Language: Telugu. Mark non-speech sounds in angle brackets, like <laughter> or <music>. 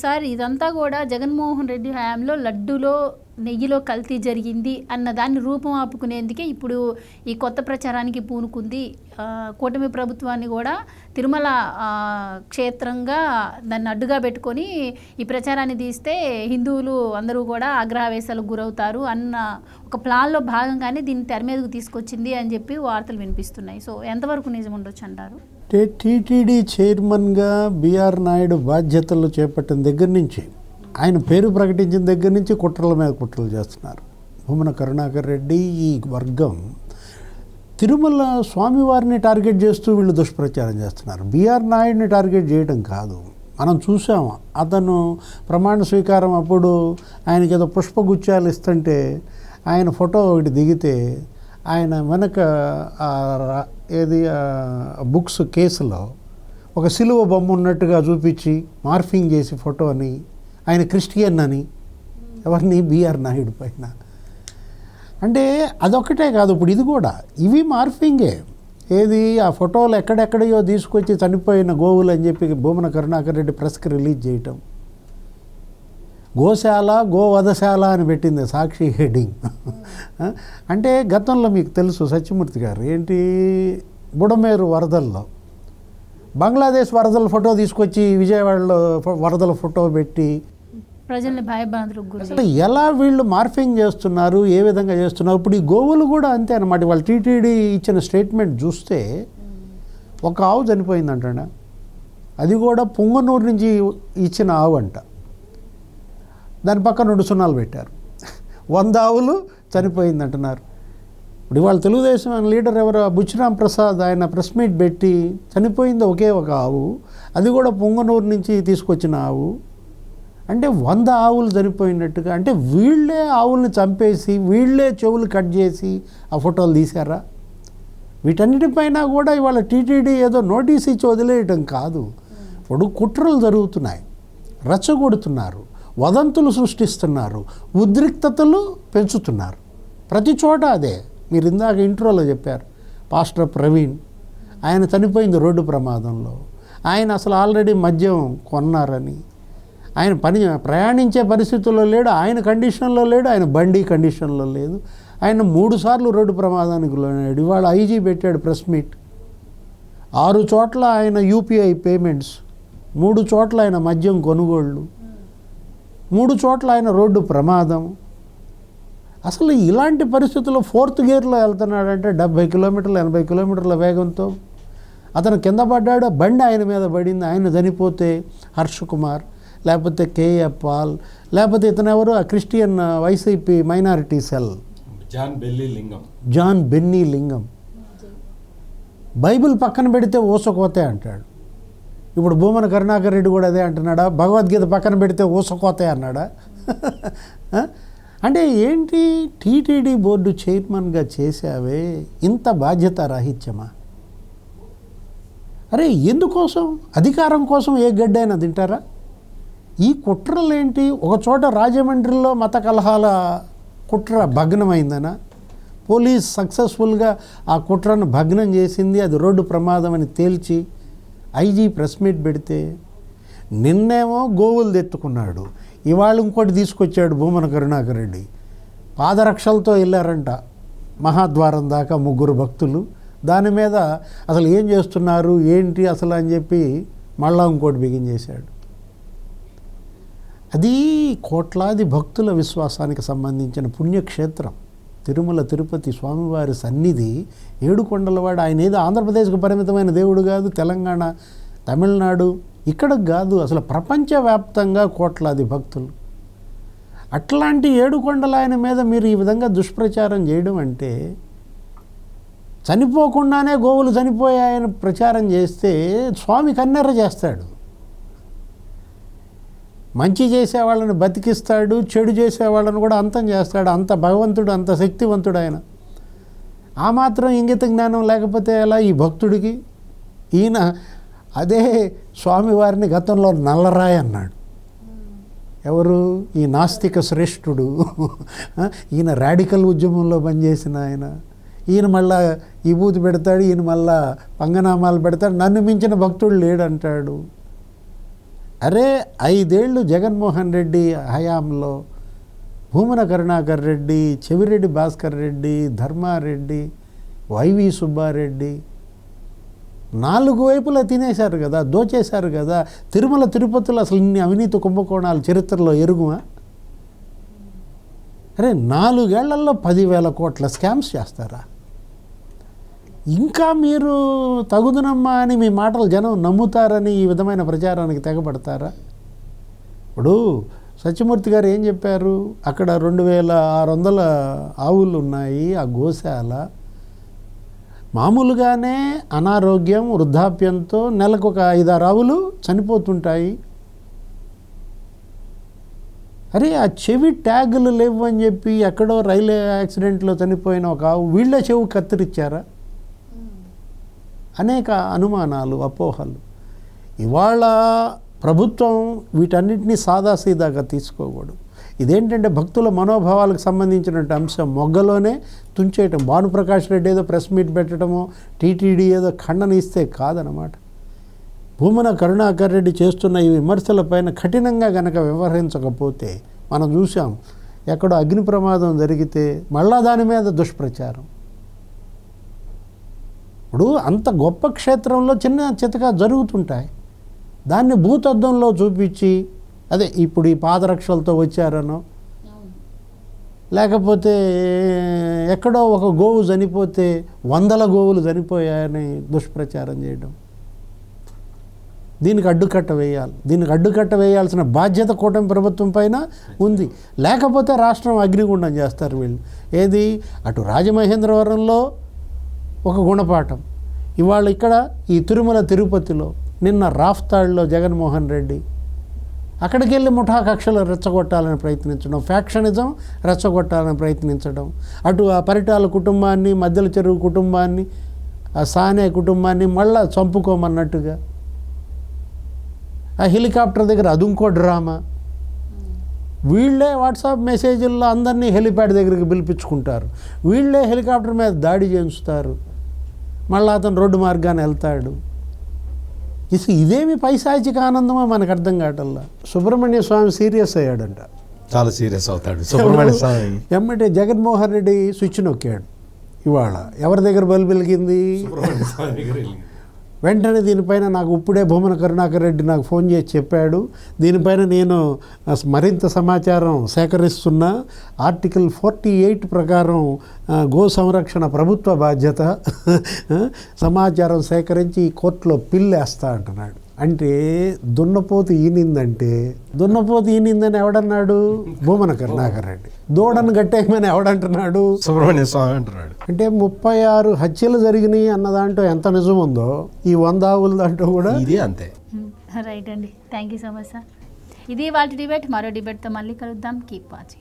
సార్ ఇదంతా కూడా జగన్మోహన్ రెడ్డి హయాంలో లడ్డూలో నెయ్యిలో కల్తీ జరిగింది అన్న దాన్ని రూపం ఆపుకునేందుకే ఇప్పుడు ఈ కొత్త ప్రచారానికి పూనుకుంది. కూటమి ప్రభుత్వాన్ని కూడా తిరుమల క్షేత్రంగా దాన్ని అడ్డుగా పెట్టుకొని ఈ ప్రచారాన్ని తీస్తే హిందువులు అందరూ కూడా ఆగ్రహవేశాలకు గురవుతారు అన్న ఒక ప్లాన్లో భాగంగానే దీన్ని తెర మీదకు తీసుకొచ్చింది అని చెప్పి వార్తలు వినిపిస్తున్నాయి. సో ఎంతవరకు నిజం ఉండొచ్చు అంటారు? అంటే టీటీడీ చైర్మన్గా బీఆర్ నాయుడు బాధ్యతలు చేపట్టిన దగ్గర నుంచి ఆయన పేరు ప్రకటించిన దగ్గర నుంచి కుట్రల మీద కుట్రలు చేస్తున్నారు. భూమన కరుణాకర్ రెడ్డి ఈ వర్గం తిరుమల స్వామివారిని టార్గెట్ చేస్తూ వీళ్ళు దుష్ప్రచారం చేస్తున్నారు. బీఆర్ నాయుడిని టార్గెట్ చేయడం కాదు. మనం చూసాము అతను ప్రమాణ స్వీకారం అప్పుడు ఆయనకి ఏదో పుష్పగుచ్చాలు ఇస్తుంటే ఆయన ఫోటో ఒకటి దిగితే ఆయన వెనక ఏది బుక్స్ కేసులో ఒక సిలువ బొమ్మ ఉన్నట్టుగా చూపించి మార్ఫింగ్ చేసి ఫోటోని ఆయన క్రిస్టియన్ అని ఎవరిని బీఆర్ నాయుడు పైన. అంటే అదొక్కటే కాదు ఇప్పుడు ఇది కూడా. ఇవి మార్ఫింగే. ఏది ఆ ఫోటోలు ఎక్కడెక్కడయో తీసుకొచ్చి చనిపోయిన గోవులు అని చెప్పి భూమన కరుణాకర్ రెడ్డి ప్రెస్కి రిలీజ్ చేయటం. గోశాల గోవధశాల అని పెట్టింది సాక్షి హెడ్డింగ్. అంటే గతంలో మీకు తెలుసు సత్యమూర్తి గారు ఏంటి? బుడమేరు వరదల్లో. బంగ్లాదేశ్ వరదల ఫోటో తీసుకొచ్చి విజయవాడలో వరదల ఫోటో పెట్టి. ప్రజల్ని భయభ్రాంతులకు ఎలా వీళ్ళు మార్ఫింగ్ చేస్తున్నారు ఏ విధంగా చేస్తున్నారు? ఇప్పుడు ఈ గోవులు కూడా అంతే అనమాట వాళ్ళు టీటీడీ ఇచ్చిన స్టేట్మెంట్ చూస్తే ఒక ఆవు చనిపోయిందంట అది కూడా పొంగనూరు నుంచి ఇచ్చిన ఆవు అంట. దాని పక్కన రెండు సున్నాలు పెట్టారు. వంద ఆవులు చనిపోయింది అంటున్నారు ఇప్పుడు ఇవాళ తెలుగుదేశం లీడర్ ఎవరు? బుచ్చిరామ్ ప్రసాద్ ఆయన ప్రెస్ మీట్ పెట్టి చనిపోయింది ఒకే ఒక ఆవు అది కూడా పొంగనూరు నుంచి తీసుకొచ్చిన ఆవు. అంటే వంద ఆవులు చనిపోయినట్టుగా అంటే వీళ్ళే ఆవుల్ని చంపేసి వీళ్ళే చెవులు కట్ చేసి ఆ ఫోటోలు తీశారా? వీటన్నిటిపైన కూడా ఇవాళ టీటీడీ ఏదో నోటీస్ ఇచ్చి వదిలేయటం కాదు. ఇప్పుడు కుట్రలు జరుగుతున్నాయి. రచ్చగొడుతున్నారు. వదంతులు సృష్టిస్తున్నారు ఉద్రిక్తతలు పెంచుతున్నారు. ప్రతి చోట అదే. మీరు ఇందాక ఇంట్రోలో చెప్పారు పాస్టర్ ప్రవీణ్ ఆయన చనిపోయింది రోడ్డు ప్రమాదంలో. ఆయన అసలు ఆల్రెడీ మద్యం కొన్నారని. ఆయన పని ప్రయాణించే పరిస్థితుల్లో లేడు ఆయన కండిషన్లో లేడు ఆయన బండి కండిషన్లో లేదు. ఆయన మూడుసార్లు రోడ్డు ప్రమాదానికి లోనాడు ఇవాళ ఐజీ పెట్టాడు ప్రెస్ మీట్. ఆరు చోట్ల ఆయన యూపీఐ పేమెంట్స్ మూడు చోట్ల ఆయన మద్యం కొనుగోళ్ళు. మూడు చోట్ల ఆయన రోడ్డు ప్రమాదం. అసలు ఇలాంటి పరిస్థితుల్లో ఫోర్త్ గేర్లో వెళ్తున్నాడంటే డెబ్బై కిలోమీటర్లు ఎనభై కిలోమీటర్ల వేగంతో. అతను కింద పడ్డాడు బండి ఆయన మీద పడింది ఆయన చనిపోతే హర్ష్ కుమార్ లేకపోతే కేఏ పాల్ లేకపోతే ఇతను ఎవరు? ఆ Christian YCP minority cell. John Belli Lingam. John Benny Lingam. Bible పక్కన పెడితే ఊసకోతే అంటాడు. ఇప్పుడు భూమన కరుణాకర్ రెడ్డి కూడా అదే అంటున్నాడా? భగవద్గీత పక్కన పెడితే ఊసకోతే అన్నాడా? <laughs> అంటే ఏంటి టీటీడీ బోర్డు చైర్మన్గా చేసావే ఇంత బాధ్యత రాహిత్యమా అరే ఎందుకోసం? అధికారం కోసం ఏ గడ్డైనా తింటారా? ఈ కుట్రలేంటి? ఒక చోట రాజమండ్రిలో మత కలహాల కుట్ర భగ్నమైందనా? పోలీస్ సక్సెస్ఫుల్గా ఆ కుట్రను భగ్నం చేసింది అది రోడ్డు ప్రమాదం అని తేల్చి ఐజీ ప్రెస్ మీట్ పెడితే నిన్నేమో గోవులు తెత్తుకున్నాడు. ఇవాళ ఇంకోటి తీసుకొచ్చాడు భూమన కరుణాకర్ రెడ్డి. పాదరక్షలతో వెళ్ళారంట మహాద్వారం దాకా ముగ్గురు భక్తులు. దాని మీద అసలు ఏం చేస్తున్నారు? ఏంటి అసలు అని చెప్పి మళ్ళా ఇంకోటి బిగించేశాడు అది కోట్లాది భక్తుల విశ్వాసానికి సంబంధించిన పుణ్యక్షేత్రం. తిరుమల తిరుపతి స్వామివారి సన్నిధి ఏడుకొండలవాడు. ఆయన ఏదో ఆంధ్రప్రదేశ్కు పరిమితమైన దేవుడు కాదు తెలంగాణ తమిళనాడు. ఇక్కడ కాదు అసలు ప్రపంచవ్యాప్తంగా కోట్లాది భక్తులు. అట్లాంటి ఏడుకొండల ఆయన మీద మీరు ఈ విధంగా దుష్ప్రచారం చేయడం అంటే చనిపోకుండానే గోవులు చనిపోయాయని ప్రచారం చేస్తే స్వామి కన్నెర్ర చేస్తాడు. మంచి చేసే వాళ్ళని బతికిస్తాడు చెడు చేసే వాళ్ళని కూడా అంతం చేస్తాడు. అంత భగవంతుడు అంత శక్తివంతుడు ఆయన. ఆ మాత్రం ఇంగిత జ్ఞానం లేకపోతే ఎలా? ఈ భక్తుడికి ఈయన అదే స్వామివారిని గతంలో నల్లరాయి అన్నాడు. ఎవరు? ఈ నాస్తిక శ్రేష్ఠుడు. ఈయన రాడికల్ ఉద్యమంలో పనిచేసిన ఆయన. ఈయన మళ్ళా విభూతి పెడతాడు ఈయన మళ్ళా పంగనామాలు పెడతాడు. నన్ను మించిన భక్తుడు లేడంటాడు. అరే ఐదేళ్ళు జగన్మోహన్ రెడ్డి హయాంలో భూమన కరుణాకర్ రెడ్డి చెవిరెడ్డి భాస్కర్ రెడ్డి ధర్మారెడ్డి వైవి సుబ్బారెడ్డి నాలుగు వైపులా తినేశారు కదా దోచేశారు కదా. తిరుమల తిరుపతిలో అసలు ఇన్ని అవినీతి కుంభకోణాలు చరిత్రలో ఎరుగుమా అరే నాలుగేళ్ళలో పదివేల కోట్ల స్కామ్స్ చేస్తారా? ఇంకా మీరు తగుదనమ్మా అని మీ మాటలు జనం నమ్ముతారని ఈ విధమైన ప్రచారానికి తెగబడతారా ఇప్పుడు సత్యమూర్తి గారు ఏం చెప్పారు? అక్కడ రెండు వేల ఆరు వందల ఆవులు ఉన్నాయి ఆ గోశాల. మామూలుగానే అనారోగ్యం వృద్ధాప్యంతో నెలకు ఒక ఐదారు ఆవులు చనిపోతుంటాయి. అరే ఆ చెవి ట్యాగులు లేవు అని చెప్పి ఎక్కడో రైలు యాక్సిడెంట్లో చనిపోయిన ఒక ఆవు వీళ్ళ చెవు కత్తిరిచ్చారా? అనేక అనుమానాలు అపోహలు. ఇవాళ ప్రభుత్వం వీటన్నిటినీ సాదాసీదాగా తీసుకోకూడదు. ఇదేంటంటే భక్తుల మనోభావాలకు సంబంధించినటువంటి అంశం. మొగ్గలోనే తుంచేయటం. భానుప్రకాష్ రెడ్డి ఏదో ప్రెస్ మీట్ పెట్టడమో టీటీడీ ఏదో ఖండన ఇస్తే కాదనమాట భూమన కరుణాకర్ రెడ్డి చేస్తున్న ఈ విమర్శలపైన కఠినంగా గనక వ్యవహరించకపోతే మనం చూసాం ఎక్కడో అగ్ని ప్రమాదం జరిగితే మళ్ళా దాని మీద దుష్ప్రచారం. ఇప్పుడు అంత గొప్ప క్షేత్రంలో చిన్న చితక జరుగుతుంటాయి. దాన్ని భూతద్దంలో చూపించి అదే ఇప్పుడు ఈ పాదరక్షలతో వచ్చారనో లేకపోతే ఎక్కడో ఒక గోవు చనిపోతే వందల గోవులు చనిపోయాయని దుష్ప్రచారం చేయడం. దీనికి అడ్డుకట్ట వేయాలి. దీనికి అడ్డుకట్ట వేయాల్సిన బాధ్యత కూటమి ప్రభుత్వం పైన ఉంది. లేకపోతే రాష్ట్రం అగ్నిగుండం చేస్తారు వీళ్ళు. ఏది? అటు రాజమహేంద్రవరంలో ఒక గుణపాఠం. ఇవాళ ఇక్కడ ఈ తిరుమల తిరుపతిలో నిన్న రాఫ్తాడ్లో జగన్మోహన్ రెడ్డి అక్కడికి వెళ్ళి ముఠా కక్షలు రెచ్చగొట్టాలని ప్రయత్నించడం ఫ్యాక్షనిజం రెచ్చగొట్టాలని ప్రయత్నించడం అటు ఆ పరిటాల కుటుంబాన్ని మధ్యల చెరువు కుటుంబాన్ని ఆ సానే కుటుంబాన్ని మళ్ళా చంపుకోమన్నట్టుగా. ఆ హెలికాప్టర్ దగ్గర అది ఇంకో డ్రామా. వీళ్ళే వాట్సాప్ మెసేజ్ల్లో అందరినీ హెలిప్యాడ్ దగ్గరికి పిలిపించుకుంటారు. వీళ్ళే హెలికాప్టర్ మీద దాడి చేయించుతారు. మళ్ళీ అతను రోడ్డు మార్గాన్ని వెళ్తాడు. ఇసు ఇదేమి పైశాచిక ఆనందమో మనకు అర్థం కావటల్లా సుబ్రహ్మణ్య స్వామి సీరియస్ అయ్యాడంట. చాలా సీరియస్ అవుతాడు సుబ్రహ్మణ్య స్వామి. ఎమ్మటే జగన్మోహన్ రెడ్డి స్విచ్ నొక్కాడు. ఇవాళ ఎవరి దగ్గర బల్బు వెలిగింది. వెంటనే దీనిపైన నాకు ఇప్పుడే భూమన కరుణాకర్ రెడ్డి నాకు ఫోన్ చేసి చెప్పాడు. దీనిపైన నేను మరింత సమాచారం సేకరిస్తున్నా. ఆర్టికల్ ఫార్టీ ఎయిట్ ప్రకారం గో సంరక్షణ ప్రభుత్వ బాధ్యత సమాచారం సేకరించి ఈ కోర్టులో పిల్లేస్తా అంటున్నాడు. అంటే దున్నపోతు ఈనిందంటే దున్నపోతు ఈనిందని ఎవడన్నాడు? భూమన కరుణాకర్ రెడ్డి. దూడను కట్టేయమని ఎవడంటున్నాడు? సుబ్రహ్మణ్య స్వామి అంటున్నాడు. అంటే ముప్పై ఆరు హత్యలు జరిగినాయి అన్న దాంట్లో ఎంత నిజం ఉందో ఈ వంద ఆవుల దాంట్లో కూడా ఇది అంతే. రైట్ అండి. Thank you so much sir ఇది వాళ్ళ డిబేట్ మరో డిబేట్తో మళ్ళీ కలుద్దాం. Keep watching